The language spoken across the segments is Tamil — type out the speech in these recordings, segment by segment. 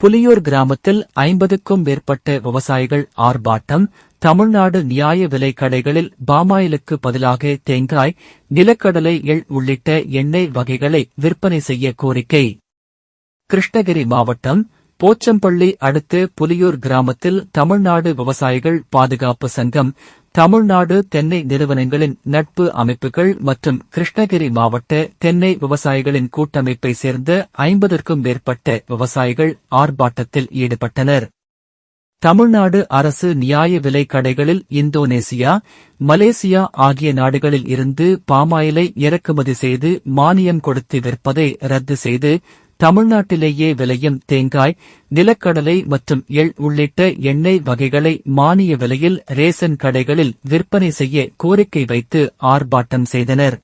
புலியூர் கிராமத்தில் ஐம்பதுக்கும் மேற்பட்ட விவசாயிகள் ஆர்ப்பாட்டம் தமிழ்நாடு நியாய விலை கடைகளில் பாமாயிலுக்கு பதிலாக தேங்காய் நிலக்கடலை எள் உள்ளிட்ட எண்ணெய் வகைகளை விற்பனை செய்ய கோரிக்கை. கிருஷ்ணகிரி மாவட்டம் போச்சம்பள்ளி அடுத்து புலியூர் கிராமத்தில் தமிழ்நாடு விவசாயிகள் பாதுகாப்பு சங்கம் தமிழ்நாடு தென்னை நிறுவனங்களின் நட்பு அமைப்புகள் மற்றும் கிருஷ்ணகிரி மாவட்ட தென்னை விவசாயிகளின் கூட்டமைப்பை சேர்ந்த ஐம்பதற்கும் மேற்பட்ட விவசாயிகள் ஆர்ப்பாட்டத்தில் ஈடுபட்டனர். தமிழ்நாடு அரசு நியாய விலை கடைகளில் இந்தோனேசியா மலேசியா ஆகிய நாடுகளில் இருந்து பாமாயிலை இறக்குமதி செய்து மானியம் கொடுத்து விற்பதை ரத்து செய்து தமிழ்நாட்டிலேயே விளையும் தேங்காய் நிலக்கடலை மற்றும் எள் உள்ளிட்ட எண்ணெய் வகைகளை மானிய விலையில் ரேசன் கடைகளில் விற்பனை செய்ய கோரிக்கை வைத்து ஆர்ப்பாட்டம் செய்தனர்.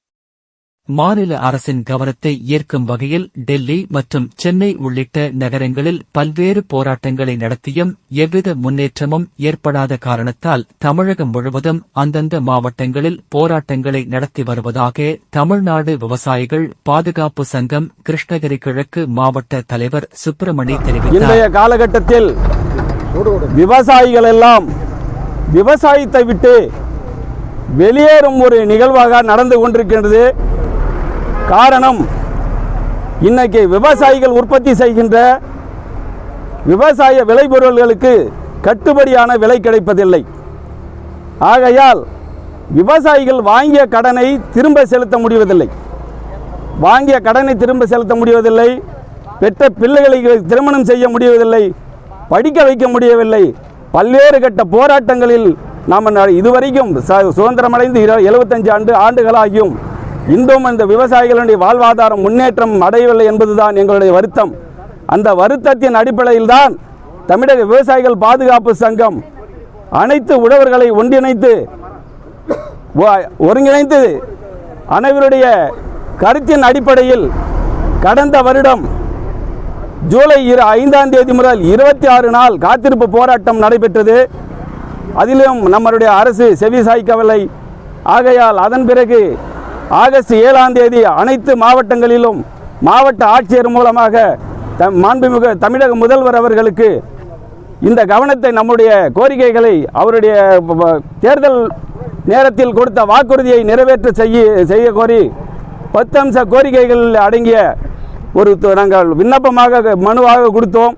மாநில அரசின் கவனத்தை ஈர்க்கும் வகையில் டெல்லி மற்றும் சென்னை உள்ளிட்ட நகரங்களில் பல்வேறு போராட்டங்களை நடத்தியும் எவ்வித முன்னேற்றமும் ஏற்படாத காரணத்தால் தமிழகம் முழுவதும் அந்தந்த மாவட்டங்களில் போராட்டங்களை நடத்தி வருவதாக தமிழ்நாடு விவசாயிகள் பாதுகாப்பு சங்கம் கிருஷ்ணகிரி கிழக்கு மாவட்ட தலைவர் சுப்பிரமணி தெரிவித்தார். இன்றைய காலகட்டத்தில் விவசாயிகள் எல்லாம் விவசாயத்தை விட்டு வெளியேறும் ஒரு நிகழ்வாக நடந்து கொண்டிருக்கின்றது. காரணம் இன்னைக்கு விவசாயிகள் உற்பத்தி செய்கின்ற விவசாய விளைபொருள்களுக்கு கட்டுப்படியான விலை கிடைப்பதில்லை. ஆகையால் விவசாயிகள் வாங்கிய கடனை திரும்ப செலுத்த முடிவதில்லை. வாங்கிய கடனை திரும்ப செலுத்த முடிவதில்லை. பெற்ற பிள்ளைகளை திருமணம் செய்ய முடிவதில்லை. படிக்க வைக்க முடியவில்லை. பல்வேறு கட்ட போராட்டங்களில் நாம் ந- இதுவரைக்கும் சுதந்திரமடைந்து இரு- 75 ஆண்டு ஆண்டுகளாகியும் இன்றும் இந்த விவசாயிகளுடைய வாழ்வாதாரம் முன்னேற்றம் அடையவில்லை என்பதுதான் எங்களுடைய வருத்தம். அந்த வருத்தத்தின் அடிப்படையில்தான் தமிழக விவசாயிகள் பாதுகாப்பு சங்கம் அனைத்து உழவர்களை ஒன்றிணைத்து ஒருங்கிணைந்து அனைவருடைய கருத்தின் அடிப்படையில் கடந்த வருடம் ஜூலை இரு ஐந்தாம் தேதி முதல் இருபத்தி ஆறு நாள் காத்திருப்பு போராட்டம் நடைபெற்றது. அதிலும் நம்மளுடைய அரசு செவி சாய்க்கவில்லை. ஆகையால் அதன் பிறகு ஆகஸ்ட் ஏழாம் தேதி அனைத்து மாவட்டங்களிலும் மாவட்ட ஆட்சியர் மூலமாக தம் மாண்புமிகு தமிழக முதல்வர் அவர்களுக்கு இந்த கவனத்தை நம்முடைய கோரிக்கைகளை அவருடைய தேர்தல் நேரத்தில் கொடுத்த வாக்குறுதியை நிறைவேற்ற செய்ய செய்ய கோரி பத்து அம்ச கோரிக்கைகள் அடங்கிய ஒரு நாங்கள் விண்ணப்பமாக மனுவாக கொடுத்தோம்.